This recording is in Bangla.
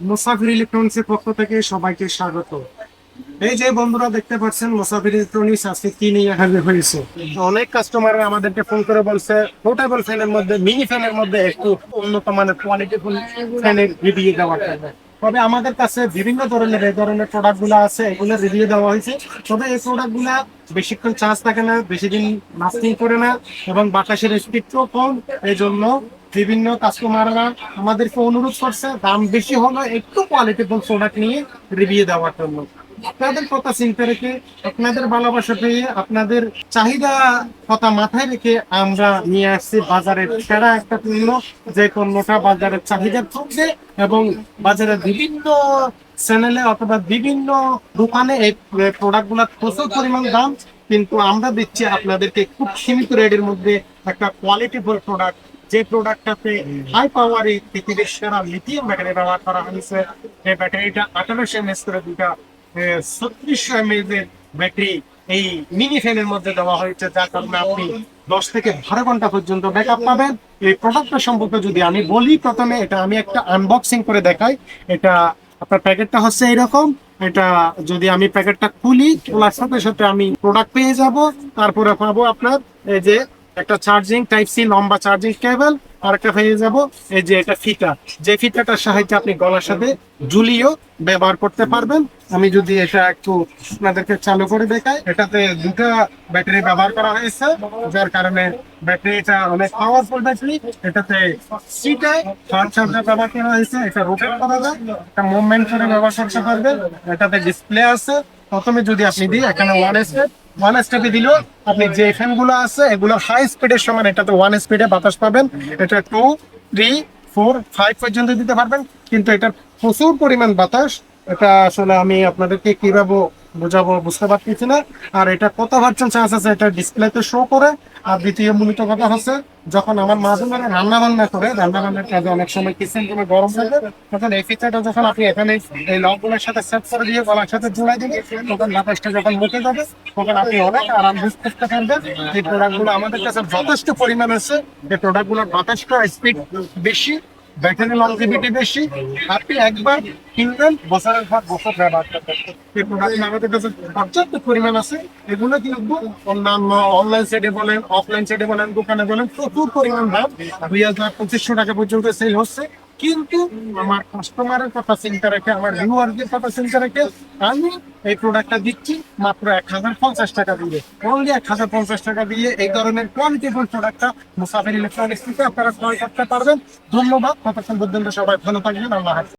মুসাফির ইলেকট্রনিক্স এর পক্ষ থেকে সবাইকে স্বাগত। এই যে বন্ধুরা দেখতে পাচ্ছেন, মুসাফির ইলেকট্রনিক্স আজকে কি নিয়ে হাজির হয়েছে? অনেক কাস্টমার আমাদেরকে ফোন করে বলছে পোর্টেবল ফ্যানের মধ্যে মিনি ফ্যানের মধ্যে একটু উন্নত মানের কোয়ালিটি ফ্যানের ভিডিও দেওয়ার জন্য। তবে আমাদের কাছে বিভিন্ন ধরনের, এই ধরনের প্রোডাক্টগুলা আছে, এগুলো রিভিউ দেওয়া হয়েছে। তবে এই প্রোডাক্টগুলা বেশিক্ষণ চার্জ থাকে না বেশি দিন লাস্টিং করে না এবং বাতাসের স্পিডটাও কম। এই জন্য বিভিন্ন কাস্টমাররা আমাদেরকে অনুরোধ করছে, দাম বেশি হলো একটু কোয়ালিটিফুল প্রোডাক্ট নিয়ে রিভিউ দেওয়ার জন্য। আপনাদের কথা চিন্তা রেখে, আপনাদের ভালোবাসা পেয়ে আপনাদের চাহিদা কথা মাথায় রেখে আমরা নিয়ে আসছি বাজারের সেরা একটা পণ্য, যে পণ্যটা বাজারের চাহিদা থাকবে এবং বাজারের বিভিন্ন চ্যানেলে অথবা বিভিন্ন দোকানে এই প্রোডাক্টগুলা প্রচুর পরিমাণ দাম, কিন্তু আমরা দিচ্ছি আপনাদেরকে খুব সীমিত রেটের মধ্যে একটা কোয়ালিটিফুল প্রোডাক্ট যে প্রোডাক্টটাতে হাই পাওয়ারে পৃথিবীর সেরা লিথিয়াম ব্যাটারি ব্যবহার করা হয়েছে। এই ব্যাটারিটা আঠারোশো এমএস করে দুটা ছত্রিশশো এমএস ব্যাটারি এই মিনি ফ্যানের মধ্যে দেওয়া হয়েছে, যার কারণে আপনি দশ থেকে বারো ঘণ্টা পর্যন্ত ব্যাকআপ পাবেন। এই প্রোডাক্টটা সম্পর্কে যদি আমি বলি, প্রথমে এটা আমি একটা আনবক্সিং করে দেখাই। এটা আপনার প্যাকেটটা হচ্ছে এরকম। এটা যদি আমি প্যাকেটটা খুলি, খোলার সাথে সাথে আমি প্রোডাক্ট পেয়ে যাব। তারপরে পাবো আপনার এই যে একটা চার্জিং টাইপ সি লম্বা চার্জিং কেবল আর একটা পেয়ে যাব, এই যে এটা ফিতা। যে ফিতাটার সাহায্যে আপনি গলার সাথে ঝুলিয়েও ব্যবহার করতে পারবেন। আমি যদি এটা একটু আপনাদেরকে চালু করে দেখাই, এটাতে দুটো ব্যাটারি ব্যবহার করা হয়েছে, যার কারণে ব্যাটারিটা অনেক পাওয়ারফুল ব্যাটারি এটাতে সিটে ফাস্ট চার্জার ব্যবহার করা হয়েছে, এটা রোটেট করা যায়, এটা মুভমেন্ট করে ব্যবহার করতে পারবেন। এটাতে ডিসপ্লে আছে। প্রথমে যদি আপনি দিই, এখানে ওয়ান স্টেপ ওয়ান স্টেপে দিল। আপনি যে ফ্যানগুলো আছে, এগুলো হাই স্পিডের সমান, এটাতে ওয়ান স্পিডে বাতাস পাবেন। এটা টু থ্রি ফোর ফাইভ পর্যন্ত দিতে পারবেন। কিন্তু এটার প্রচুর পরিমাণ বাতাস। এটা আসলে আমি আপনাদেরকে কীভাবে বোঝাবো, বুঝতে পারতেছি না। আর এটা কত ভার্সন চার্জ আছে এটা ডিসপ্লেতে শো করে। আর দ্বিতীয় মূলত কথা হচ্ছে, যখন আমার মাঝে মাঝে রান্না বান্না করে রান্না বান্নার কাজে অনেক সময় কিচেন রুমে গরম থাকে, তখন এই ফিচারটা যখন আপনি এখানে এই লকগুলোর সাথে সেট করে দিয়ে গলার সাথে জোড়াই দিবেন, তখন বাতাসটা যখন মুখে যাবে, তখন আপনি অনেক আরাম বুঝ করতে পারবেন। এই প্রোডাক্টগুলো আমাদের কাছে যথেষ্ট পরিমাণ আছে। এই প্রোডাক্টগুলোর বাতাসটা স্পিড বেশি ব্যাটারি লংজিভিটি বেশি, আপনি একবার কিনবেন, বছরের পর বছর ব্যবহার করবেন এই আমাদের কাছে পর্যাপ্ত পরিমাণ আছে। এগুলো কিন্তু অন্যান্য অনলাইন সাইডে বলেন অফলাইন সাইডে বলেন, দোকানে বলেন, প্রচুর পরিমাণ দাম। দুই হাজার পঁচিশশো টাকা পর্যন্ত সেল হচ্ছে। কিন্তু আমার কাস্টমারের কথা চিন্তা রেখে, আমার ভিউয়ারদের কথা চিন্তা রেখে আমি এই প্রোডাক্টটা দিচ্ছি মাত্র এক হাজার পঞ্চাশ টাকা দিয়ে। অনলি এক হাজার পঞ্চাশ টাকা দিয়ে এই ধরনের কোয়ালিটিফুল প্রোডাক্টটা মুসাফির ইলেকট্রনিক্স থেকে আপনারা ক্রয় করতে পারবেন। ধন্যবাদ ততক্ষণ পর্যন্ত সবাই ভালো থাকবেন, আল্লাহ হাফেজ।